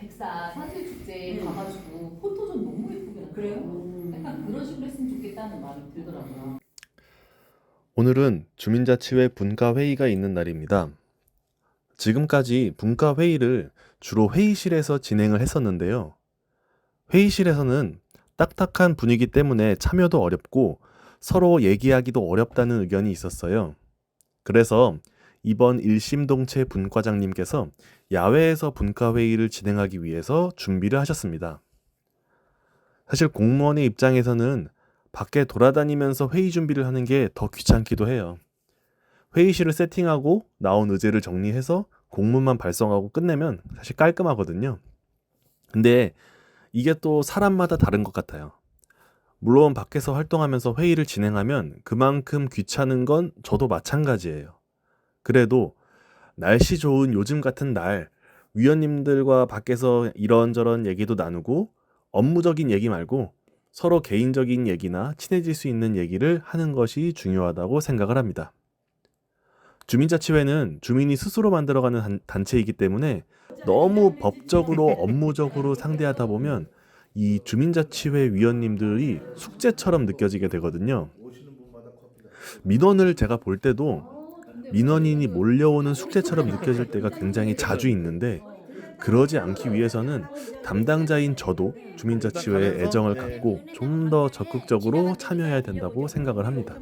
백사 산수축제에 가가지고 포토존 너무 예쁘게. 그래요? 약간 그런 식으로 했으면 좋겠다는 마음이 들더라고요. 오늘은 주민자치회 분과회의가 있는 날입니다. 지금까지 분과회의를 주로 회의실에서 진행을 했었는데요. 회의실에서는 딱딱한 분위기 때문에 참여도 어렵고 서로 얘기하기도 어렵다는 의견이 있었어요. 그래서 이번 일심동체 분과장님께서 야외에서 분과회의를 진행하기 위해서 준비를 하셨습니다. 사실 공무원의 입장에서는 밖에 돌아다니면서 회의 준비를 하는 게 더 귀찮기도 해요. 회의실을 세팅하고 나온 의제를 정리해서 공문만 발송하고 끝내면 사실 깔끔하거든요. 근데 이게 또 사람마다 다른 것 같아요. 물론 밖에서 활동하면서 회의를 진행하면 그만큼 귀찮은 건 저도 마찬가지예요. 그래도 날씨 좋은 요즘 같은 날 위원님들과 밖에서 이런저런 얘기도 나누고 업무적인 얘기 말고 서로 개인적인 얘기나 친해질 수 있는 얘기를 하는 것이 중요하다고 생각을 합니다. 주민자치회는 주민이 스스로 만들어가는 단- 단체이기 때문에 너무 법적으로 업무적으로 상대하다 보면 이 주민자치회 위원님들이 숙제처럼 느껴지게 되거든요. 민원을 제가 볼 때도 민원인이 몰려오는 숙제처럼 느껴질 때가 굉장히 자주 있는데 그러지 않기 위해서는 담당자인 저도 주민자치회에 애정을 갖고 좀 더 적극적으로 참여해야 된다고 생각을 합니다.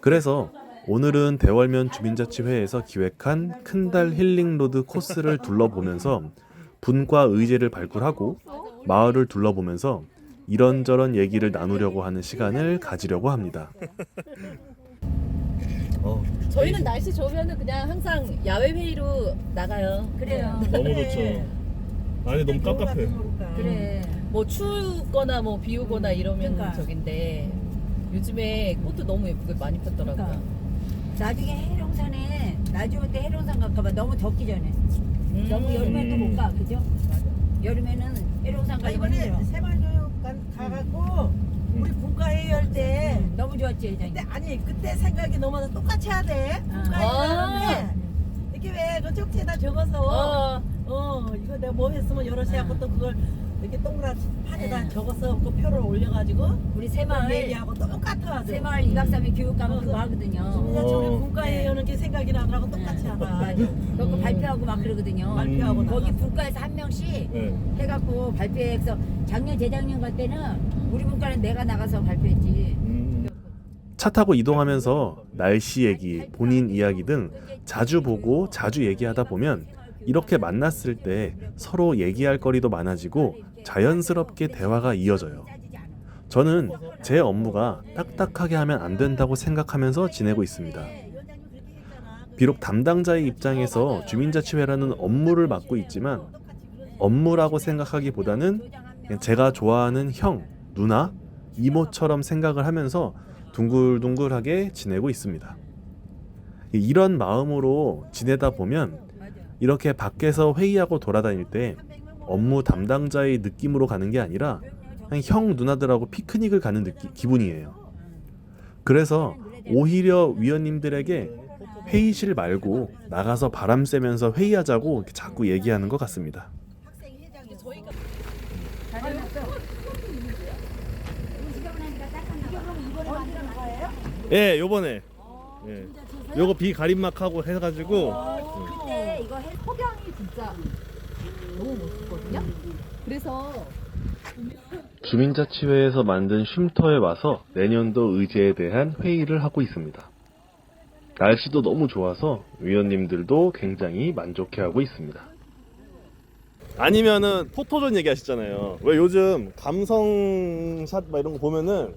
그래서 오늘은 대월면 주민자치회에서 기획한 큰달 힐링로드 코스를 둘러보면서 분과 의제를 발굴하고 마을을 둘러보면서 이런저런 얘기를 나누려고 하는 시간을 가지려고 합니다. 어, 저희는 날씨 좋으면은 그냥 항상 야외 회의로 나가요. 그래요. 너무 좋죠. 아니 너무 깝깝해. 그래. 뭐 추우거나 뭐 비 오거나 이러면 그러니까. 저긴데 요즘에 꽃도 너무 예쁘게 많이 폈더라고요. 그러니까. 나중에 해룡산에 올때 해룡산 갈까봐 너무 덥기 전에. 음. 너무 여름에 또못 가, 그죠? 여름에는 해룡산 아, 가기만 이번에 힘들어. 새마을교육관 가갖고 우리 분과회의 할때 응, 너무 좋았지, 회장님. 그때 아니 그때 생각이 너무 똑같이 해야 돼. 아. 분과회의 아. 하는데 이렇게 왜그 쪽지에다 적어서 어, 어 이거 내가 뭐 했으면 여럿이 하고 또 그걸 이렇게 동그랗게 판에다 네. 적어서 그 표를 올려가지고 우리 그 새마을, 얘기하고 똑같아 아주. 새마을 2박 3일 교육 가면 어, 그거 그- 하거든요. 진짜 어. 분과회의 하는 게 생각이 나더라고 똑같이 하나. 맞아. 그거 음. 발표하고 막 그러거든요. 발표하고 거기 나가서. 분과에서 한 명씩 네. 해갖고 발표해서 작년 재작년 갈 때는 우리 분과는 내가 나가서 발표했지. 차 타고 이동하면서 날씨 얘기, 본인 이야기 등 자주 보고 자주 얘기하다 보면 이렇게 만났을 때 서로 얘기할 거리도 많아지고 자연스럽게 대화가 이어져요. 저는 제 업무가 딱딱하게 하면 안 된다고 생각하면서 지내고 있습니다. 비록 담당자의 입장에서 주민자치회라는 업무를 맡고 있지만 업무라고 생각하기보다는 제가 좋아하는 형, 누나, 이모처럼 생각을 하면서 둥글둥글하게 지내고 있습니다. 이런 마음으로 지내다 보면 이렇게 밖에서 회의하고 돌아다닐 때 업무 담당자의 느낌으로 가는 게 아니라 그냥 형 누나들하고 피크닉을 가는 느낌, 기분이에요. 그래서 오히려 위원님들에게 회의실 말고 나가서 바람 쐬면서 회의하자고 자꾸 얘기하는 것 같습니다. 저희가 예, 요번에 예. 요거 비 가림막하고 해가지고 그때 이거 해 석양이 진짜 너무 멋있 거든요. 그래서 주민자치회에서 만든 쉼터에 와서 내년도 의제에 대한 회의를 하고 있습니다. 날씨도 너무 좋아서 위원님들도 굉장히 만족해하고 있습니다. 아니면은 포토존 얘기하시잖아요. 왜 요즘 감성샷 막 이런 거 보면은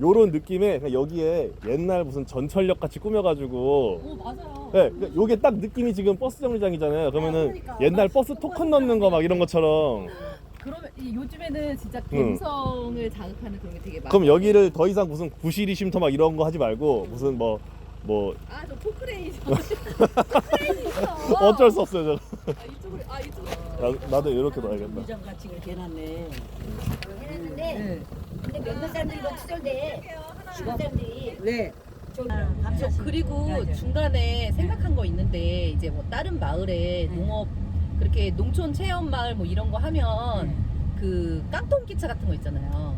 요런 느낌에 그냥 여기에 옛날 무슨 전철역 같이 꾸며가지고 오 맞아요. 네, 그러니까 요게 딱 느낌이 지금 버스 정류장이잖아요. 그러면은 옛날 버스 토큰 넣는 거 막 이런 것처럼 그러면 이 요즘에는 진짜 감성을 자극하는 그런 게 되게 많아요. 그럼 여기를 더 이상 무슨 구시리 쉼터 막 이런 거 하지 말고 무슨 뭐 뭐 아저 포크레인 포크레인 있어. 어쩔 수 없어요. 아 이쪽으로 아 이쪽으로. 저. 나, 나도 이렇게 놔야겠다. 이장 같이 그렇게 해놨네. 해놨는데 네. 근데 몇몇 사람들이 이거 투덜대. 주변 사람들이 네. 좀저 그리고 중간에 생각한 거 있는데 이제 뭐 다른 마을에 농업 그렇게 농촌 체험 마을 뭐 이런 거 하면 그 깡통 기차 같은 거 있잖아요.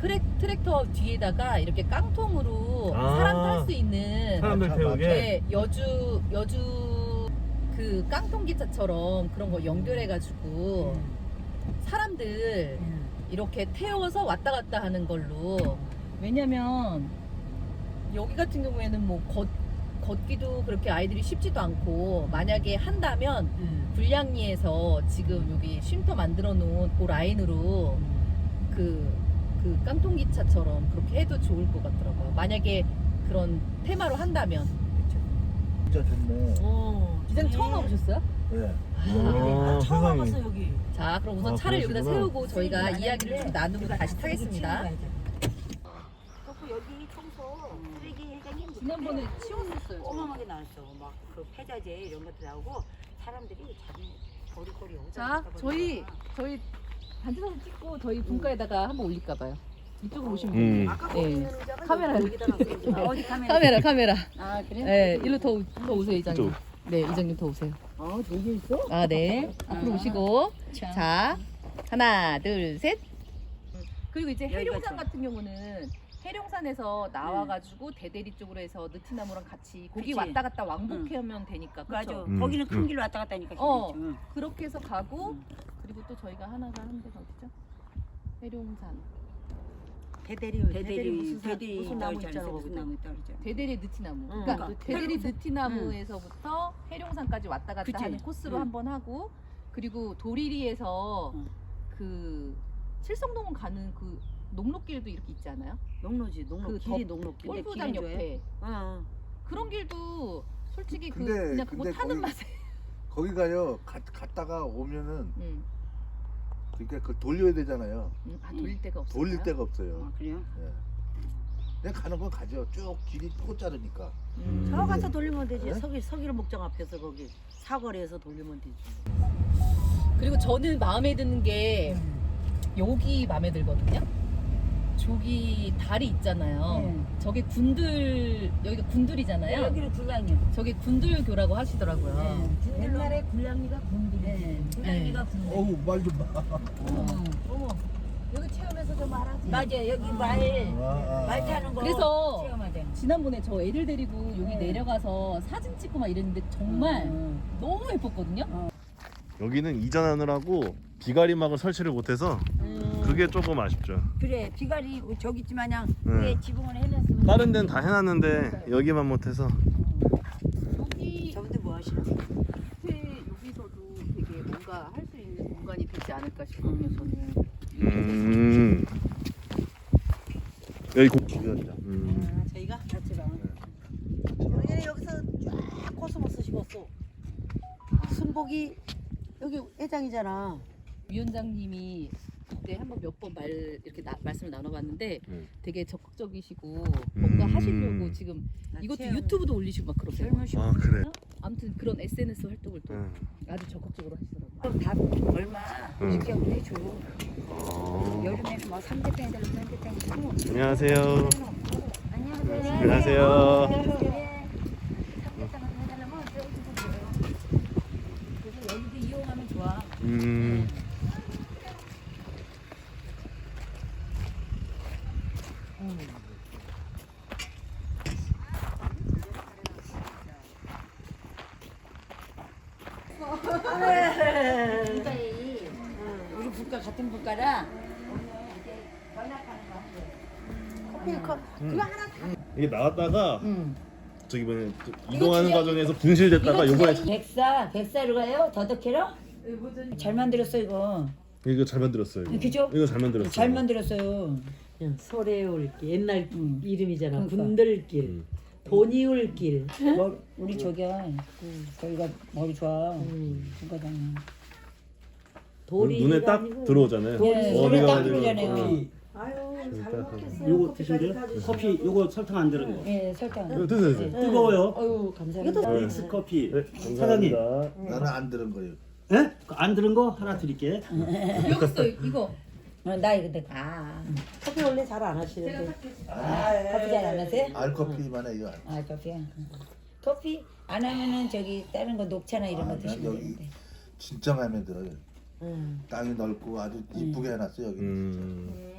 트랙, 트랙터 뒤에다가 이렇게 깡통으로 아. 사람 탈 수 있는 사람들 태우게. 네, 여주 여주 그 깡통 기차처럼 그런 거 연결해 가지고 사람들 이렇게 태워서 왔다 갔다 하는 걸로 왜냐면 여기 같은 경우에는 뭐 걷, 걷기도 그렇게 아이들이 쉽지도 않고 만약에 한다면 불량리에서 지금 여기 쉼터 만들어 놓은 그 라인으로 그, 그 깡통기차처럼 그렇게 해도 좋을 것 같더라고요. 만약에 그런 테마로 한다면. 진짜 좋네. 어. 기장 처음 와보셨어요? 네. 아, 처음 와봤어 여기. 자, 그럼 우선 아, 차를 여기다 그러시구나. 세우고 저희가 이야기를 좀 나누고 다시 타겠습니다. 여기 청소 쓰레기 회장님 지난번에 치웠었어요. 어마어마하게 나왔어. 막 그 폐자재 이런 것도 나오고 사람들이 자기 버릴거리 여기다 자, 저희. 저희 단체사진 찍고 저희 분가에다가 한번 올릴까 봐요. 이쪽으로 오시면 음. 돼요. 아까 예. 보는 의자가 카메라. 여기다 놨어요. 아, 어디 카메라? 카메라 카메라. 아 그래? 네, 일로 더, 오- 더 오세요 이장님. 네, 이장님 더 오세요. 어 저기 있어? 아, 네. 앞으로 오시고. 자. 자, 하나, 둘, 셋. 그리고 이제 해룡산 좀. 같은 경우는 해룡산에서 나와가지고 대대리 쪽으로 해서 느티나무랑 같이 거기 그치. 왔다 갔다 왕복하면 되니까 맞아. 그렇죠. 음, 거기는 큰 음. 길로 왔다 갔다 하니까 어. 힘들지. 응. 그렇게 해서 가고 음. 그리고 또 저희가 하나가 한 데가 어디죠? 해룡산. 대대리 대대리 무슨 사- 대대리 무슨 나무 있잖아 무슨. 나무 그랬죠. 대대리 느티나무. 응. 그러니까 그러니까 대대리 해룡산. 느티나무에서부터 해룡산까지 왔다 갔다 그치. 하는 코스로 응. 한번 하고 그리고 도리리에서 응. 그 칠성동원 가는 그 녹록길도 이렇게 있지 않아요? 농로지 농로 그 길이 더- 농로길. 근데 골프장 길이? 옆에 어. 그런 길도 솔직히 그 근데- 그냥 그거 근데 타는 거기- 맛에 거기 가요. 가, 갔다가 오면은 음, 그러니까 그 돌려야 되잖아요. 음, 아 돌릴 데가 없어요. 돌릴 데가 없어요. 아 그래요? 예. 그냥 가는 건 가죠. 쭉 길이 또 자르니까. 음. 저 가서 돌리면 되지. 네? 서기 서기로 목장 앞에서 거기 사거리에서 돌리면 되지. 그리고 저는 마음에 드는 게 여기 마음에 들거든요. 저기 다리 있잖아요. 네. 저게 군들 여기가 군들이잖아요. 여기는 굴량이요. 저게 군들교라고 하시더라고요. 네. 옛날에 굴량리가 군들이. 네. 굴량이가 군들. 어우 말 좀 봐. 어머. 여기 체험에서 좀 말하지. 맞아 여기 말. 아, 아. 말 타는 거. 그래서 체험하자. 지난번에 저 애들 데리고 여기 네. 내려가서 사진 찍고 막 이랬는데 정말 음. 너무 예뻤거든요. 여기는 이전하느라고 비가리막을 설치를 못해서 그게 조금 아쉽죠. 그래 비가리 저기 마냥 네. 위에 지붕을 해놨으면. 다른 데는 다 해놨는데 여기만 못해서 여기 저분들 뭐 하시나? 여기서도 되게 뭔가 할 수 있는 공간이 되지 않을까 싶거든요. 저는. 음 여기 고... 음. 아, 저희가 같이랑. 얘네 여기서 쫙 코스모스 심었어. 순복이 여기 회장이잖아. 위원장님이 그때 한번 몇 번 말 이렇게 나- 말씀을 나눠봤는데 음. 되게 적극적이시고 뭔가 음. 하시려고 지금 이것도 체험. 유튜브도 올리시고 막 그러세요. 아 그래. 아무튼 그런 SNS 활동을 또 음. 아주 적극적으로 하시더라고요. 그럼 다 얼마 음. 쉽게 해줘. 어. 여름에는 뭐 삼계탕 해달라고 삼계탕 주고. 안녕하세요. 안녕하세요. 안녕하세요. 삼계탕 해달라면. 그래서 여기도 이용하면 좋아. 음. 분가이 우리 분가 같은 분가라. 커피 컵. 그거 하나 이게 나왔다가 응. 저기 뭐냐 이동하는 과정에서 분실됐다가 이거 요번에 진짜 백사 백사로 가요? 더덕해로? 잘 만들었어 이거. 이거 잘 만들었어요. 이거. 그죠? 이거 잘 만들었어요. 잘 만들었어요. 그냥 소래올길 옛날 응. 이름이잖아 그러니까. 군들길 음. 돈이올길 머, 우리 저기야 저희가 머리 좋아. 음. 분가장. 돌이 눈에 딱 들어오잖아요. 예, 어디가 눈에 딱 가지고 들어오잖아요. 어. 아유 요. 요거 커피까지 드실래요? 타주시고. 커피 요거 설탕 안 들은 거 예, 설탕. 이거 드세요. 드세요. 뜨거워요 어유 감사합니다. 이것도 믹스 커피 네, 사장님 감사합니다. 나는 안 들은 거예요. 예? 안 들은 거 하나 드릴게 여기 있어 이거. 어, 나 이거 내 아. 커피 원래 잘 안 하시는데. 커피 잘 안 하세요? 알커피만 해요. 아 커피야. 커피 안 하면은 저기 다른 거 녹차나 이런 거 아, 드시면 여기 되는데. 진짜 마음에 들어요. 응. 땅이 넓고 아주 이쁘게 해놨어요 여기. 음.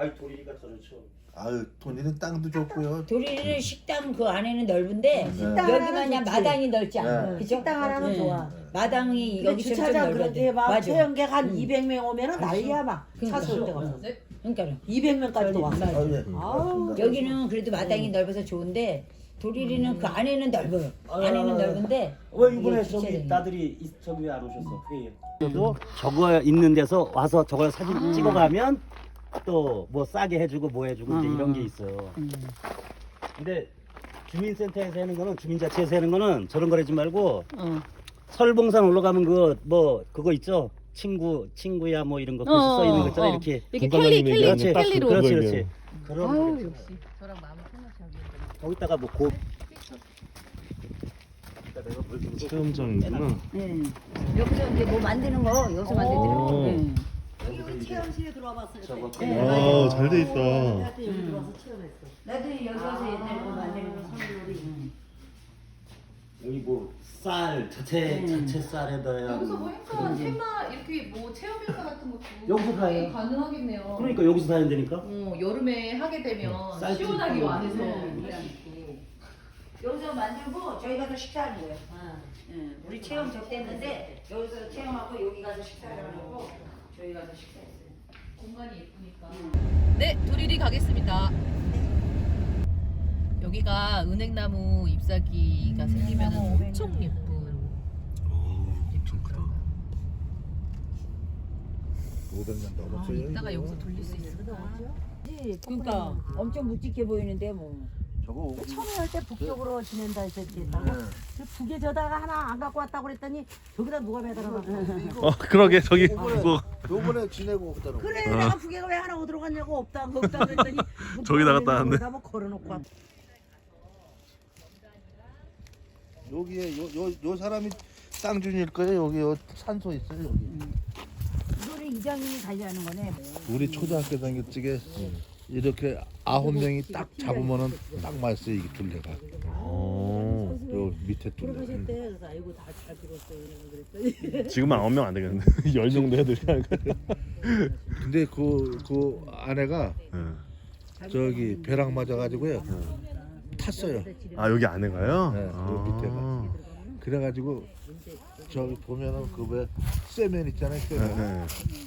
아이 도리가 저렇죠. 아유 돈이는 땅도 좋고요. 도리는 식당 그 안에는 넓은데 네. 여기만 그냥 마당이 넓지 않아. 네. 그죠? 식당 하나는 네. 좋아. 마당이 근데 여기 주차장 그런데 막 맞아. 체험객 한 응. 200명 오면은 난리야 막. 그러니까. 차쏠 때가 없어. 그러니까 200명까지 또 왔어. 아, 예. 아우. 여기는 그래도 마당이 넓어서 좋은데 도리리는 그 안에는 넓어요. 안에는 넓은데 왜 이번에 이게 저기 주차장이. 나들이 이- 저기 왜 안 오셨어? 회의에. 또 저거 있는 데서 와서 저걸 사진 찍어가면 또 뭐 싸게 해주고 뭐 해주고 이제 이런 게 있어요. 근데 주민센터에서 하는 거는 주민자치에서 하는 거는 저런 거 하지 말고 어. 설봉산 올라가면 그 뭐 그거 있죠? 친구 친구야 뭐 이런 거 글씨 써 있는 거 있잖아 어, 어. 이렇게. 이렇게 켈리 켈리 그렇지, 켈리로 그렇지, 그거 그렇지. 얘기해요. 그런 아우 거. 역시 저랑 마음 편하게 하고 거기다가 뭐 고. 체험장이구나. 응. 여기서 이제 뭐 만드는 거 여기서 만들더라고. 우리 체험실에 들어와 봤을 때. 저거 네. 와, 잘 돼 있다. 나도 여기 들어와서 체험했어. 나도 여기 와서 뭐 만드는 거 선물놀이. 여기 뭐 쌀 자체 자체 쌀에다가 여기서 뭐 행사 테마 이렇게 뭐 체험 행사 같은 것도 여기서 다 해요. 가능하겠네요. 그러니까 여기서 다 한다니까. 어, 여름에 하게 되면 쌀 시원하게 찌고. 안에서 네. 여기서 만들고 저희 가서 식사하는 거예요. 응. 우리 체험 접대했는데 여기서 체험하고 여기 가서 식사를 하고 저희 가서 식사했어요. 공간이 예쁘니까. 네, 도리리 가겠습니다. 여기가 은행나무 잎사귀가 생기면 엄청 예쁜. 엄청 크다. 500년 아, 넘었어요. 이따가 여기서 돌릴 수 있어. 그러니까 엄청 묵직해 보이는데 뭐. 저거 처음에 할 때 북쪽으로 지낸다 했었지. 네. 그 북에 저다가 하나 안 갖고 왔다고 그랬더니 저기다 누가 매달아가지고. 어, 그러게 저기 요번에 지내고 오더라고. 그래 어. 내가 북에가 왜 하나 어디로 갔냐고 없다 없다 그랬더니 뭐 저기다 갖다 놨네. 거기다 뭐 걸어놓고 왔 여기에 요 요 요 사람이 쌍준일 거예요. 여기 요 산소 있어요. 여기. 이거를 이장님이 관리하는 거네. 우리 초등학교 다닐 적에 이렇게 아홉 명이 딱 잡으면은 딱 맞았어요. 이게 둘레가. 어. 요 밑에 둘레. 들어가실 때 그래서 아이고 다 잘 들었어요 이러고 그랬더니 지금은 아홉 명 안 되겠는데 열 정도 해도 그냥. 근데 그그 아내가 네. 저기 벼락 맞아가지고요 탔어요. 아 여기 안에 가요? 네, 여기 밑에가. 그래가지고 저기 보면은 그 왜 쇠면 있잖아요. 네, 쇠면. 네.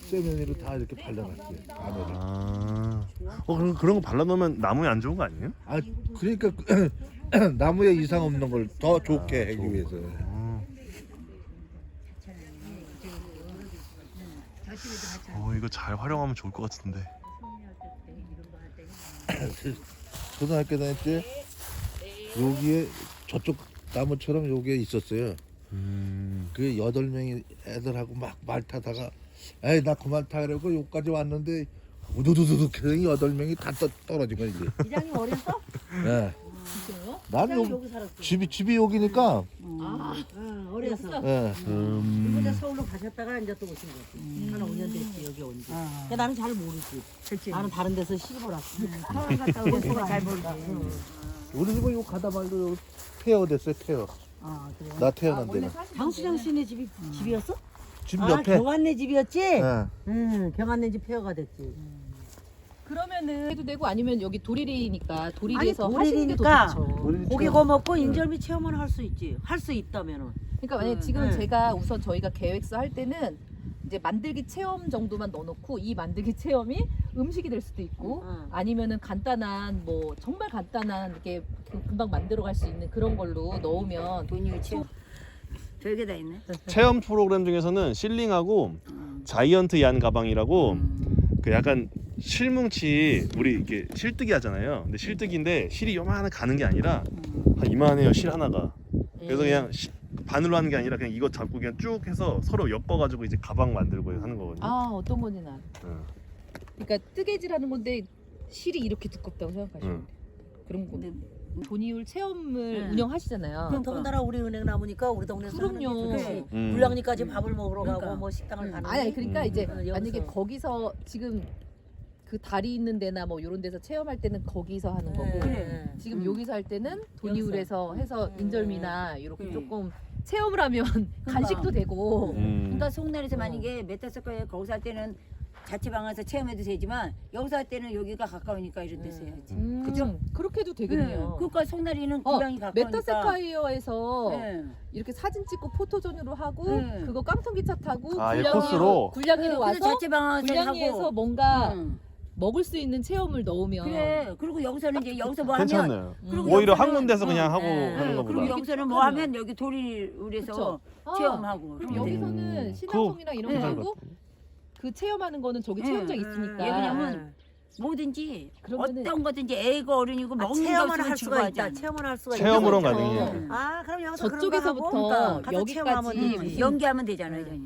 쇠면으로 다 이렇게 발라놨어요. 안에를. 아. 어 그럼 그런 거 발라놓으면 나무에 안 좋은 거 아니에요? 아 그러니까 나무에 이상 없는 걸 더 좋게 하기 위해서. 어. 어 이거 잘 활용하면 좋을 것 같은데. 초등학교 다닐 때 여기에 저쪽 나무처럼 여기에 있었어요. 음. 그 여덟 명이 애들하고 막 말 타다가 에이 나 그만 타려고 여기까지 왔는데 우두두두둑 해서 여덟 명이 다 떠, 떨어진 거야 이게. 이장님 어렸어? 네. 진짜요? 난 이장님 여기 여기 살았어 집이 집이 여기니까. 응 어렸어 네. 그리고 이제 음. 서울로 가셨다가 이제 또 오신 거지 한 5년 됐지 여기 온지 아. 그러니까 나는 잘 모르지 그치. 나는 다른 데서 시집 왔어 서울 갔다 오고 잘 모르지. 우리 집은 이거 가다 말고 폐허 됐어요 폐허. 아 그래 나 태어난 데는. 장수장 씨네 집이 집이었어? 집 아 옆에. 경안네 집이었지? 네. 응 경안네 집 폐허가 됐지 그러면은 해도 되고 아니면 여기 도리리니까 도리리에서 아니, 하시는 게 더 도리리니까 좋죠. 우리 고기 집- 구워 먹고 인절미 체험은 할수 있지 할 수 있다면은 그러니까 만약 음, 지금 네. 제가 우선 저희가 계획서 할 때는 이제 만들기 체험 정도만 넣어놓고 이 만들기 체험이 음식이 될 수도 있고 음. 아니면은 간단한 뭐 정말 간단한 이렇게 그 금방 만들어 갈 수 있는 그런 걸로 넣으면 돈이 치. 저기 다 있네. 체험 프로그램 중에서는 실링하고 자이언트 얀 가방이라고 그 약간 실뭉치 우리 이렇게 실뜨기 하잖아요. 근데 실뜨기인데 실이 요만한 가는 게 아니라 한 이만해요 실 하나가. 그래서 그냥 시- 반으로 하는 게 아니라 그냥 이거 잡고 그냥 쭉 해서 서로 엮어가지고 이제 가방 만들고 하는 거거든요. 아 어떤 건지 나. 응. 그러니까 뜨개질하는 건데 실이 이렇게 두껍다고 생각하시면 응. 돼요. 그런 거. 근데 돈이율 체험을 응. 운영하시잖아요. 그럼 더군다나 우리 은행 나무니까 우리 동네에서 그럼요. 하는 게 좋지 음. 불량리까지 밥을 먹으러 가고 그러니까. 뭐 식당을 가는 아니, 그러니까 음. 이제 음, 여기서. 만약에 거기서 지금 그 다리 있는 데나 뭐 이런 데서 체험할 때는 거기서 하는 거고 네. 지금 음. 여기서 할 때는 돈이율에서 해서 음. 인절미나 이렇게 음. 조금 체험을 하면 간식도 되고 음. 그러니까 송날에서 만약에 메타스카에 거기서 할 때는 자취방에서 체험해도 되지만 여기서 할 때는 여기가 가까우니까 이런 데서 해야지. 음, 그죠? 그렇게 해도 네. 되겠네요. 그러니까 송날이는 어, 고향이 가까우니까. 메타세카이어에서 네. 이렇게 사진 찍고 포토존으로 하고 네. 그거 깡통기 차 타고 아, 예, 굴량이로 코스로? 굴량이로 그래서 와서 자취방에서 굴량이에서 하고. 뭔가 응. 먹을 수 있는 체험을 넣으면 그래. 그리고 여기서는 이제 여기서 뭐 하면 괜찮네요. 그리고 오히려 여기서는- 한 군데서 그냥 응. 하고 네. 하는 네, 것보다. 그리고 여기서는 뭐 하면. 여기 도리울에서 그쵸. 아, 체험하고. 그럼 그러면 돼. 여기서는 음, 신화통이랑 이런 거 그거 하고 그 체험하는 거는 저기 네. 체험장 있으니까 예, 왜냐면 뭐든지 그러면은- 어떤 거든지 애가 어른이고 아, 먹는 게 체험을 없으면 할 수가 있다. 즐거워하잖아. 체험을 할 수가 체험으로 있다. 가능해요. 응. 아 그럼 여기서 그런 거 저쪽에서부터 하고 가서 여기까지 체험하면 되지. 무슨- 연기하면 되잖아요. 응. 저희.